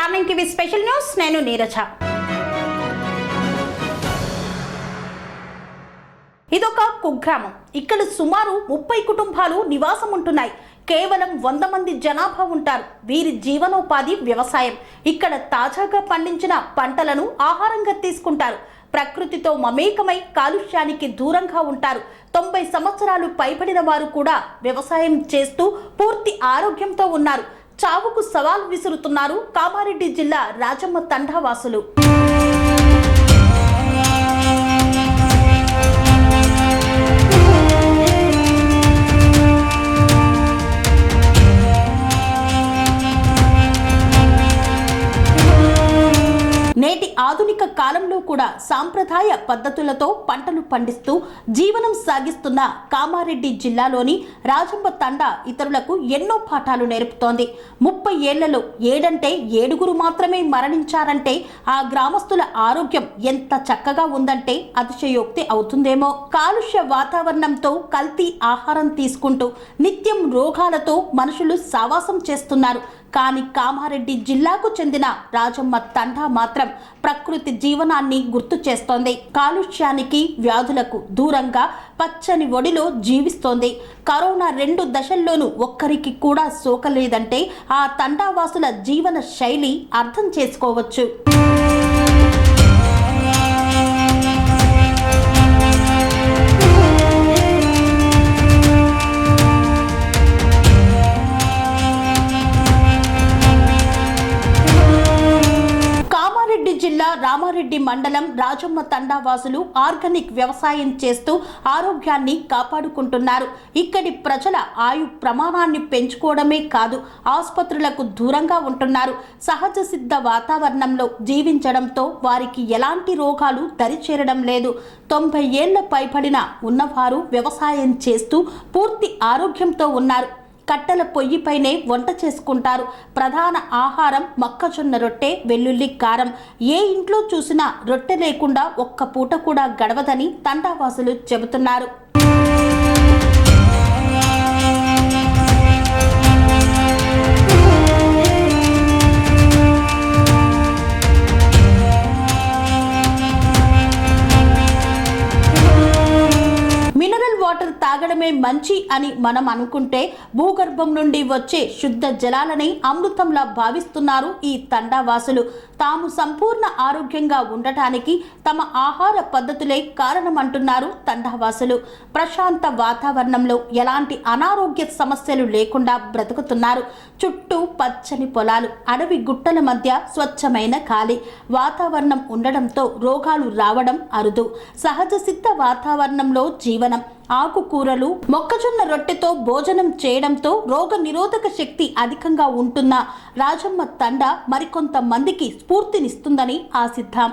Online TV special news నేను నీరజ. ఇదొక కుగ్రామం. ఇక్కడ సుమారు ముప్పై కుటుంబాలు నివాసం ఉంటున్నాయి కేవలం వంద మంది జనాభా ఉంటారు. వీరి జీవనోపాధి వ్యవసాయం. ఇక్కడ తాజాగా పండించిన పంటలను ఆహారంగా తీసుకుంటారు. ప్రకృతితో మమేకమై కాలుష్యానికి దూరంగా ఉంటారు. తొంభై సంవత్సరాలు పైబడిన వారు కూడా వ్యవసాయం చేస్తూ పూర్తి ఆరోగ్యంతో ఉన్నారు. చావుకు సవాల్ విసురుతున్నారు కామారెడ్డి జిల్లా రాజమ్మ తండావాసులు వాసులు ఆధునిక కాలంలో కూడా సాంప్రదాయ పద్ధతులతో పంటలు పండిస్తూ జీవనం సాగిస్తున్న కామారెడ్డి జిల్లాలోని రాజంబ తండా ఇతరులకు ఎన్నో పాఠాలు నేర్పుతోంది. ముప్పై ఏళ్ళలో ఏడంటే ఏడుగురు మాత్రమే మరణించారంటే ఆ గ్రామస్తుల ఆరోగ్యం ఎంత చక్కగా ఉందంటే అతిశయోక్తి అవుతుందేమో. కాలుష్య వాతావరణంతో కల్తీ ఆహారం తీసుకుంటూ నిత్యం రోగాలతో మనుషులు సావాసం చేస్తున్నారు. కానీ కామారెడ్డి జిల్లాకు చెందిన రాజమ్మ తండా మాత్రం ప్రకృతి జీవనాన్ని గుర్తు చేస్తోంది. కాలుష్యానికి వ్యాధులకు దూరంగా పచ్చని ఒడిలో జీవిస్తోంది. కరోనా రెండు దశల్లోనూ ఒక్కరికి కూడా సోకలేదంటే ఆ తండావాసుల జీవన శైలి అర్థం చేసుకోవచ్చు. మండలం రాజమ్మ తండావాసులు ఆర్గానిక్ వ్యవసాయం చేస్తూ ఆరోగ్యాన్ని కాపాడుకుంటున్నారు. ఇక్కడి ప్రజల ఆయు ప్రమాణాన్ని పెంచుకోవడమే కాదు ఆసుపత్రులకు దూరంగా ఉంటున్నారు. సహజ సిద్ధ వాతావరణంలో జీవించడంతో వారికి ఎలాంటి రోగాలు దరిచేరడం లేదు. తొంభై ఏళ్ళ పైబడిన ఉన్నవారు వ్యవసాయం చేస్తూ పూర్తి ఆరోగ్యంతో ఉన్నారు. కట్టెల పొయ్యిపైనే వంట చేసుకుంటారు. ప్రధాన ఆహారం మొక్కజొన్న రొట్టె వెల్లుల్లి కారం. ఏ ఇంట్లో చూసినా రొట్టె లేకుండా ఒక్క పూట కూడా గడవదని తండావాసులు చెబుతున్నారు. తాగడమే మంచి అని మనం అనుకుంటే భూగర్భం నుండి వచ్చే శుద్ధ జలాలని అమృతంలా భావిస్తున్నారు ఈ తండావాసులు. తాము సంపూర్ణ ఆరోగ్యంగా ఉండటానికి తమ ఆహార పద్ధతులే కారణమంటున్నారు తండావాసులు. ప్రశాంత వాతావరణంలో ఎలాంటి అనారోగ్య సమస్యలు లేకుండా బ్రతుకుతున్నారు. చుట్టూ పచ్చని పొలాలు అడవి గుట్టల మధ్య స్వచ్ఛమైన ఖాళీ. వాతావరణం ఉండడంతో రోగాలు రావడం అరుదు. సహజ సిద్ధ వాతావరణంలో జీవనం ఆకుకూరలు మొక్కజొన్న రొట్టెతో భోజనం చేయడంతో రోగ నిరోధక శక్తి అధికంగా ఉంటున్న రాజమ్మ తండ మరికొంతమందికి స్ఫూర్తినిస్తుందని ఆశిద్దాం